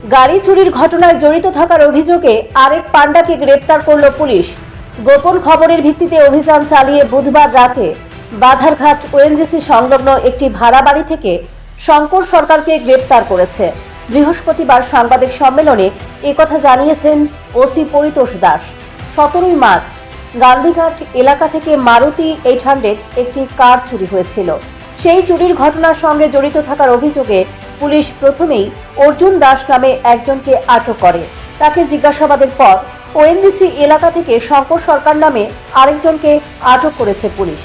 গাড়ি চুরির ঘটনায় জড়িত থাকার অভিযোগে আরেক পাণ্ডাকে গ্রেপ্তার করল পুলিশ। গোপন খবরের ভিত্তিতে অভিযান চালিয়ে বুধবার রাতে বাধারঘাট ওএনজিসি সংলগ্ন একটি ভাড়া বাড়ি থেকে শঙ্কর সরকারকে গ্রেপ্তার করেছে। বৃহস্পতিবার সাংবাদিক সম্মেলনে একথা জানিয়েছেন ওসি পরিতোষ দাস। সতেরোই মার্চ, গান্ধীঘাট এলাকা থেকে মারুতি এইট হান্ড্রেড একটি কার চুরি হয়েছিল। সেই চুরির ঘটনার সঙ্গে জড়িত থাকার অভিযোগে পুলিশ প্রথমেই অর্জুন দাস নামে একজনকে আটক করে। তাকে জিজ্ঞাসাবাদের পর ওএনজিসি এলাকা থেকে শঙ্কর সরকার নামে আরেকজনকে আটক করেছে পুলিশ।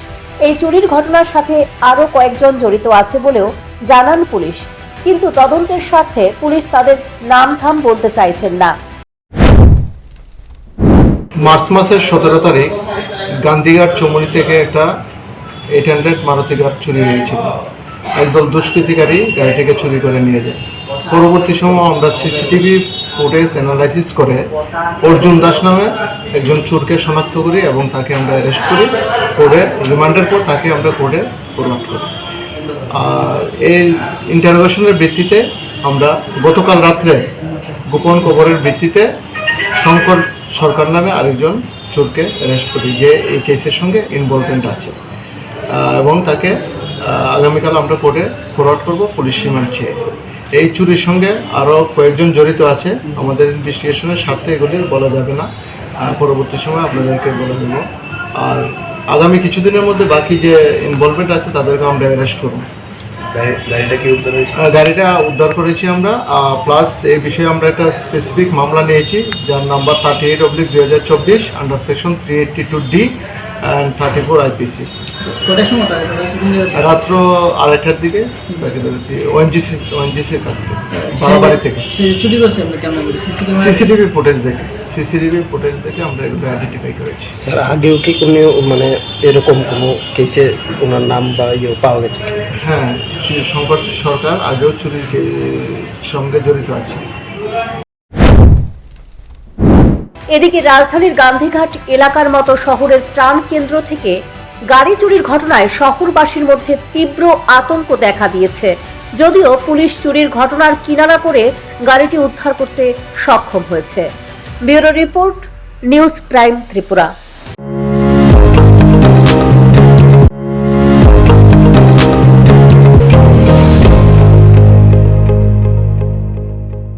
এই চুরির ঘটনার সাথে আরও কয়েকজন জড়িত আছে বলেও জানান পুলিশ। কিন্তু তদন্তের স্বার্থে পুলিশ তাদের নাম থাম বলতে চাইছেন না। মার্চ মাসের সতেরো তারিখ গান্ধীঘাট চমনি থেকে একটা এইট হান্ড্রেড মারুতি গাড়ি চুরি হয়েছিল। একদল দুষ্কৃতিকারী গাড়িটিকে চুরি করে নিয়ে যায়। পরবর্তী সময় আমরা সিসিটিভি ফুটেজ অ্যানালাইসিস করে অর্জুন দাস নামে একজন চোরকে শনাক্ত করি এবং তাকে আমরা অ্যারেস্ট করি। করে রিমান্ডের পর তাকে আমরা কোর্টে ফরওয়ার্ড করি। এই ইন্টারোগেশনের ভিত্তিতে আমরা গতকাল রাত্রে গোপন খবরের ভিত্তিতে শঙ্কর সরকার নামে আরেকজন চোরকে অ্যারেস্ট করি, যে এই কেসের সঙ্গে ইনভলভমেন্ট আছে। এবং তাকে আগামীকাল আমরা কোর্টে ফরওয়ার্ড করব পুলিশ রিমান্ড চেয়ে। এই চুরির সঙ্গে আরও কয়েকজন জড়িত আছে। আমাদের ইনভেস্টিগেশনের স্বার্থে এগুলি বলা যাবে না। পরবর্তী সময় আপনাদেরকে বলে দেবো। আর আগামী কিছুদিনের মধ্যে বাকি যে ইনভলভমেন্ট আছে তাদেরকে আমরা অ্যারেস্ট করব। গাড়ি- গাড়িটা উদ্ধার গাড়িটা উদ্ধার করেছি আমরা। প্লাস এই বিষয়ে আমরা একটা স্পেসিফিক মামলা নিয়েছি যার নাম্বার থার্টি এইট অব্লিক দুই হাজার চব্বিশ under section three eighty two D and thirty four IPC কটার সময় তাকে তাকে শুটিং রাত্র আড়াইটার দিকে তাকে ধরেছি ওএনজিসি ওএনজিসির কাছ থেকে বাড়াবাড়ি থেকে। চুরি করছে আমরা কেমন সিসিটিভি ফুটেজ দেখে সিসিটিভি ফুটেজ দেখে আমরা এগুলো আইডেন্টিফাই করেছি। স্যার আগেও কি কোনো মানে এরকম কোনো কেসে ওনার নাম বা ইয়ে পাওয়া গেছে? হ্যাঁ শ্রী- শঙ্কর সরকার আগেও চুরির সঙ্গে জড়িত আছে। এদিকে রাজধানীর গান্ধীঘাট এলাকার মতো শহরের প্রাণ কেন্দ্র থেকে গাড়ি চুরির ঘটনায় শহরবাসীর মধ্যে তীব্র আতঙ্ক দেখা দিয়েছে। যদিও পুলিশ চুরির ঘটনার কিনারা করে গাড়িটি উদ্ধার করতে সক্ষম হয়েছে। Bureau report, news prime Tripura.